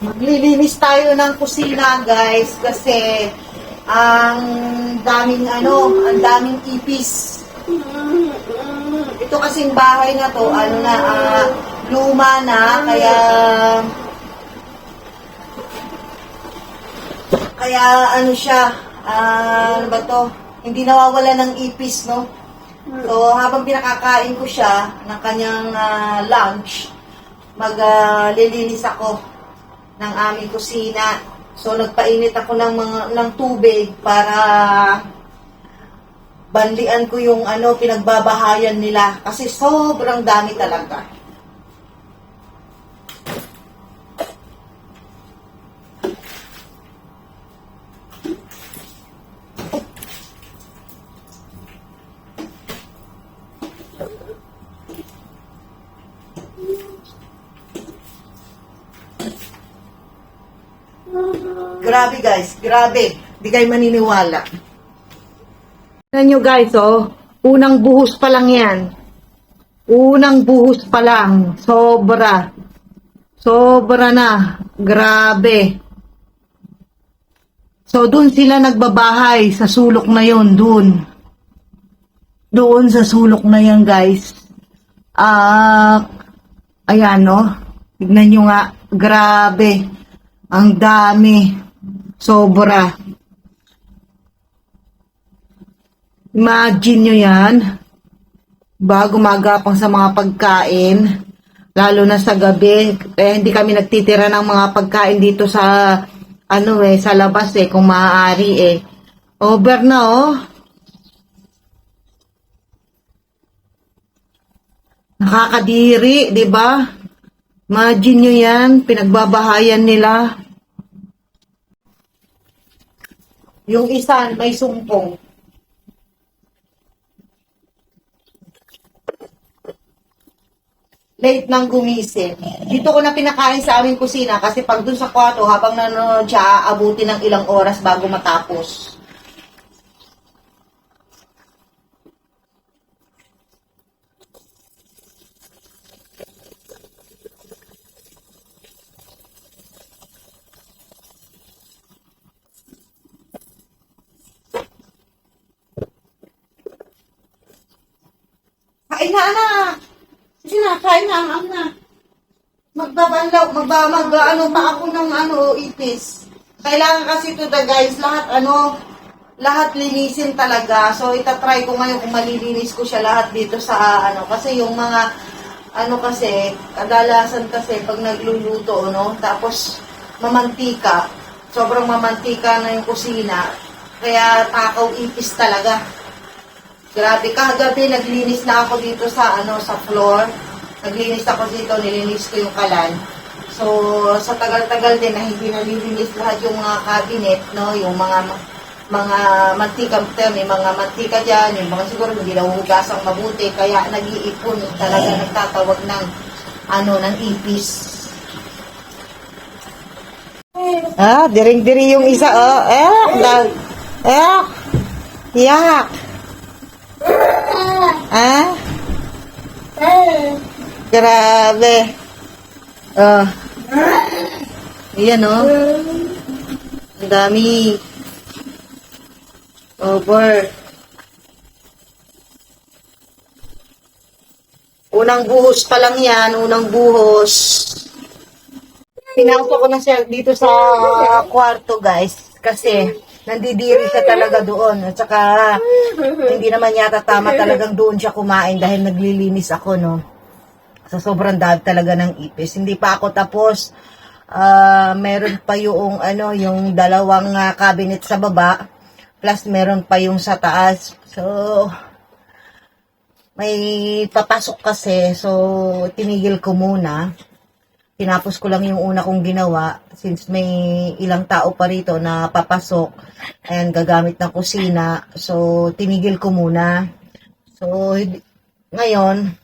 Maglilinis tayo ng kusina, guys, kasi ang daming ano, ang daming ipis. Ito kasing bahay na to, ano na, ah, luma na, kaya kaya ano siya, ah, ano ba to, hindi nawawala ng ipis, no? So, habang pinakakain ko siya ng kanyang ah, lunch, maglilinis ako ng aming kusina. So, nagpainit ako ng mga ng tubig para banlian ko yung ano pinagbabahayan nila kasi sobrang dami talaga. Grabe guys, grabe. Di kayo maniniwala. Tignan nyo guys, oh. Unang buhos pa lang yan. Unang buhos pa lang. Sobra. Sobra na. Grabe. So, doon sila nagbabahay sa sulok na yon doon. Doon sa sulok na yan, guys. Ah, ayan, no? Tignan nyo nga. Grabe. Ang dami. Sobra. Imagine nyo yan. Bago magapang sa mga pagkain. Lalo na sa gabi. Eh, hindi kami nagtitira ng mga pagkain dito sa ano eh, sa labas eh, kung maaari eh. Over na oh. Nakakadiri, di ba? Imagine nyo yan, pinagbabahayan nila. Yung isa, may sumpong. Late nang gumising. Dito ko na pinakain sa aming kusina kasi pag dun sa kwarto, habang nanonood siya, aabuti ng ilang oras bago matapos. Kain na, anak! Na, kain na, ano na. Magbabanlaw, magba, mag, ano pa ako ng ano, ipis. Kailangan kasi to the guys, lahat ano, lahat linisin talaga. So, itatry ko ngayon kung malilinis ko siya lahat dito sa ano. Kasi yung mga, ano kasi, kadalasan kasi pag nagluluto, no, tapos mamantika, sobrang mamantika na yung kusina. Kaya takaw ipis talaga. Grabe, kagabi naglinis na ako dito sa ano sa floor. Naglinis ako dito, nilinis ko yung kalan. So, sa tagal-tagal din na hindi nalilinis lahat yung mga cabinet, no, yung mga mga mantika, may mga mantika diyan, yung mga siguro hindi nahuhugasang mabuti, kaya nag-iipon talaga nagtatawag ng ano, ng ipis. Ah, diring-diri yung isa, oh. Eh, dag. Eh, yak. Ah? Grabe. Oh. Ayan, oh. Ang dami. Over. Unang buhos pa lang yan, unang buhos. Pinauto ko na siya dito sa kwarto, guys. Kasi, nandidiri siya talaga doon. At saka, hindi naman yata tama talagang doon siya kumain dahil naglilinis ako, no. Sa sobrang dami talaga ng ipis. Hindi pa ako tapos. Ah, meron pa yung ano, yung dalawang ah, cabinet sa baba. Plus meron pa yung sa taas. So, may papasok kasi. So, tinigil ko muna. Tinapos ko lang yung una kong ginawa since may ilang tao pa rito na papasok and gagamit ng kusina. So, tinigil ko muna. So, ngayon,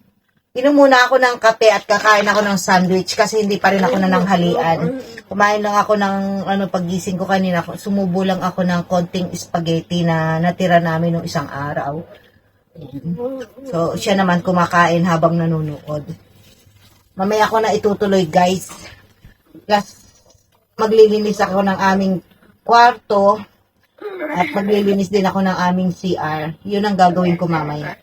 inom muna ako ng kape at kakain ako ng sandwich kasi hindi pa rin ako nananghalian. Kumain lang ako ng ano pagising ko kanina, sumubo lang ako ng konting spaghetti na natira namin nung isang araw. So, siya naman kumakain habang nanonood. Mamaya ko na itutuloy, guys. Plus, maglilinis ako ng aming kwarto at maglilinis din ako ng aming CR. Yun ang gagawin ko mamaya.